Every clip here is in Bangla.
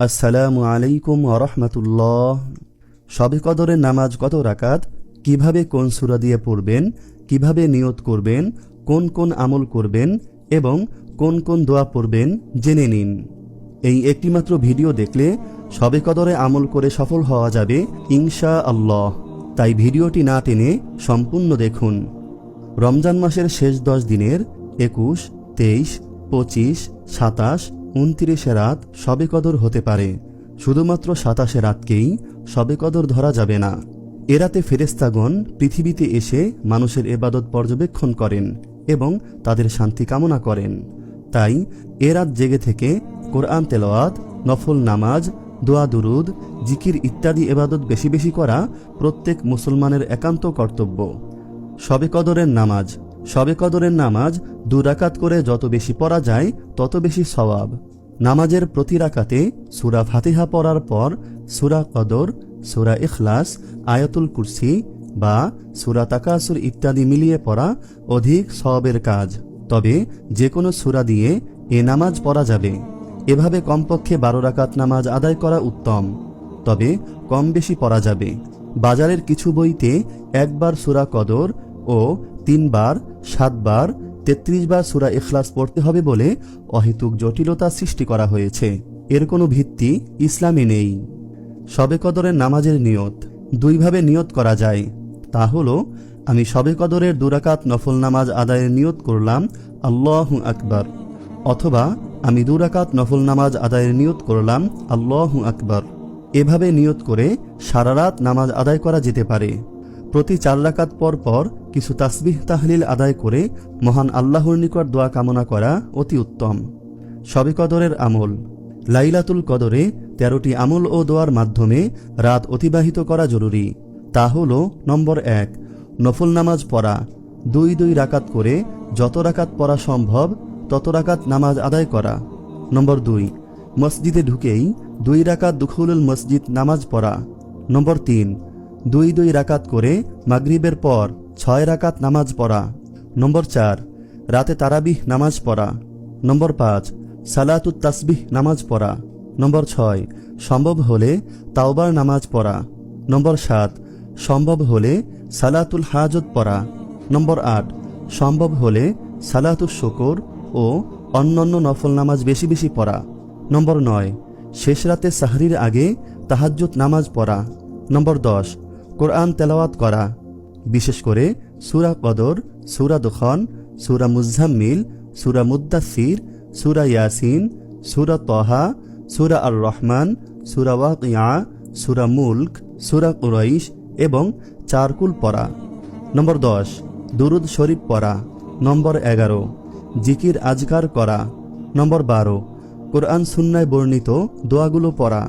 আসসালামু আলাইকুম আরহামতুল্লাহ সবে কদরের নামাজ কত রাকাত? কীভাবে কোন সুরা দিয়ে পড়বেন? কীভাবে নিয়ত করবেন? কোন কোন আমল করবেন? এবং কোন কোন দোয়া পড়বেন? জেনে নিন। এই একটিমাত্র ভিডিও দেখলে সবে কদরে আমল করে সফল হওয়া যাবে ইনশা আল্লাহ তাই ভিডিওটি না টেনে সম্পূর্ণ দেখুন। রমজান মাসের শেষ দশ দিনের একুশ, তেইশ, পঁচিশ, সাতাশ উনত্রিশে রাত সবে কদর হতে পারে। শুধুমাত্র সাতাশে রাতকেই সবে কদর ধরা যাবে না। এরাতে ফেরেস্তাগণ পৃথিবীতে এসে মানুষের এবাদত পর্যবেক্ষণ করেন এবং তাদের শান্তি কামনা করেন। তাই এ রাত জেগে থেকে কোরআন তেলাওয়াত, নফল নামাজ, দোয়া দুরুদ, জিকির ইত্যাদি এবাদত বেশি বেশি করা প্রত্যেক মুসলমানের একান্ত কর্তব্য। সবে কদরের নামাজ সবে কদরের নামাজ দু রাকাত করে যত বেশি পড়া যায়, তত বেশি সওয়াব। নামাজের প্রতি রাকাতে সুরা ফাতিহা পড়ার পর সুরা কদর, সুরা ইখলাস, আয়াতুল কুরসি বা সুরা তাকাসুর ইত্যাদি মিলিয়ে পড়া অধিক সওয়াবের কাজ। তবে যে কোনো সুরা দিয়ে এ নামাজ পড়া যাবে। এভাবে কমপক্ষে বারো রাকাত নামাজ আদায় করা উত্তম। তবে কম বেশি পড়া যাবে। বাজারের কিছু বইতে একবার সুরা কদর ও তিনবার, সাতবার তেত্রিশ বার সুরা ইখলাস পড়তে হবে বলে অহেতুক জটিলতা সৃষ্টি করা হয়েছে। এর কোনো ভিত্তি ইসলামে নেই। সবে কদরের নামাজের নিয়ত দুইভাবে নিয়ত করা যায়। তা হলো, আমি সবে কদরের দুরাকাত নফল নামাজ আদায়ের নিয়ত করলাম, আল্লাহ আকবার, অথবা আমি দুরাকাত নফল নামাজ আদায়ের নিয়ত করলাম, আল্লাহ আকবার। এভাবে নিয়ত করে সারা রাত নামাজ আদায় করা যেতে পারে। প্রতি চার রাকাত পর পর কিছু তাসবিহ তাহলিল আদায় করে মহান আল্লাহর নিকট দোয়া কামনা করা অতি উত্তম। সবে কদরের আমল। লাইলাতুল কদরে তেরোটি আমল ও দোয়ার মাধ্যমে রাত অতিবাহিত করা জরুরি। তা হল নম্বর এক, নফল নামাজ পড়া। দুই দুই রাকাত করে যত রাকাত পড়া সম্ভব তত রাকাত নামাজ আদায় করা। নম্বর দুই, মসজিদে ঢুকেই দুই রাকাত দুখুলুল মসজিদ নামাজ পড়া। নম্বর তিন দুই দুই রাকাত করে মাগরিবের পর ছয় রাকাত নামাজ পড়া। নম্বর চার, রাতে তারাবিহ নামাজ পড়া। নম্বর পাঁচ সালাতুত তাসবিহ নামাজ পড়া। নম্বর ছয়, সম্ভব হলে তাওবার নামাজ পড়া। নম্বর সাত, সম্ভব হলে সালাতুল হাজত পড়া। নম্বর আট, সম্ভব হলে সালাতুল শকর ও অন্যান্য নফল নামাজ বেশি বেশি পড়া। নম্বর নয়, শেষ রাতে সাহরির আগে তাহাজ্জুদ নামাজ পড়া। নম্বর দশ কোরআন তেলাওয়াত করা, বিশেষ করে সুরা কদর, সুরা দোখন, সুরা মুজাম্মিল, সুরা মুদাসির সুরা ইয়াসিন, সুরা তহা, সুরা আর রহমান সুরা ওয়াকিয়া, সুরা মুল্ক, সুরা কুরাইশ এবং চারকুল পড়া। নম্বর দশ, দুরুদ শরীফ পড়া। নম্বর এগারো, জিকির আজকার করা। নম্বর বারো, কোরআন সুন্নায় বর্ণিত দোয়াগুলো পড়া।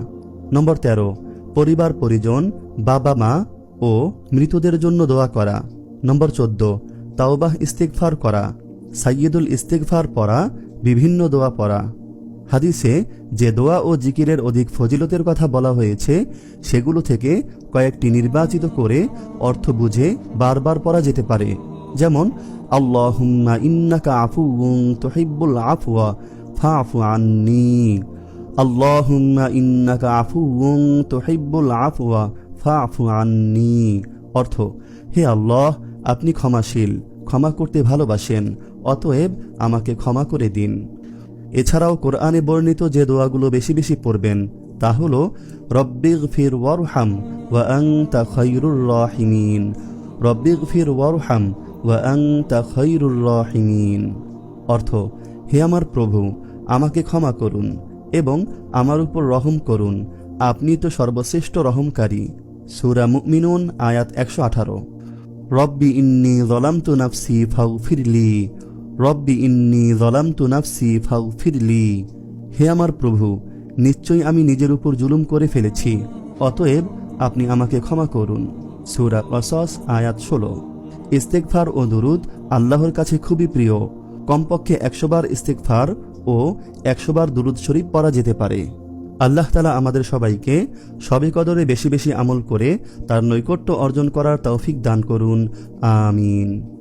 নম্বর তেরো পরিবার পরিজন বাবা মা ও মৃতদের জন্য দোয়া করা। নম্বর চোদ্দ, তাওবাহ ইস্তেকফার করা। সাইয়দুল ইস্তেকফার পড়া, বিভিন্ন দোয়া পড়া। হাদিসে যে দোয়া ও জিকিরের অধিক ফজিলতের কথা বলা হয়েছে, সেগুলো থেকে কয়েকটি নির্বাচিত করে অর্থ বুঝে বারবার পড়া যেতে পারে। যেমন, আল্লাহুম্মা ইন্নাকা আফুউন তুহিব্বুল আফওয়া ফাফু আন্নি। আল্লাহুম্মা ইন্নাকা আফুউন তুহিব্বুল আফওয়া ফাফু অর্থ, হে আল্লাহ, আপনি ক্ষমাশীল, ক্ষমা করতে ভালোবাসেন, অতএব আমাকে ক্ষমা করে দিন। এছাড়াও কোরআনে বর্ণিত যে দোয়াগুলো বেশি বেশি পড়বেন, তা হল রব্বিগ ফির ওয়ারহাম ওয়া আংতা খৈরুর রাহিমিন। রব্বিগ ফির ওয়ারহাম ওয়া আংতা খৈরুর রাহিমিন। অর্থ, হে আমার প্রভু, আমাকে ক্ষমা করুন এবং আমার উপর রহম করুন। আপনি তো সর্বশ্রেষ্ঠ রহমকারী। সুরা মুমিনুন, আয়াত একশো আঠারো। রব্বি ইন্নি জলামতু নাফসি ফাউ ফিরলি রব্বি ইন্নি জলামতু নাফসি ফাউ ফিরলি হে আমার প্রভু, নিশ্চয়ই আমি নিজের উপর জুলুম করে ফেলেছি, অতএব আপনি আমাকে ক্ষমা করুন। সুরা কসস, আয়াত ষোলো। ইস্তেকফার ও দুরুদ আল্লাহর কাছে খুবই প্রিয়। কমপক্ষে একশোবার ইস্তেকফার ও একশোবার দুরুদ শরীফ পড়া যেতে পারে। আল্লাহ তালা আমাদের সবাইকে সবে কদরে বেশি বেশি আমল করে তার নৈকট্য অর্জন করার তৌফিক দান করুন। আমিন।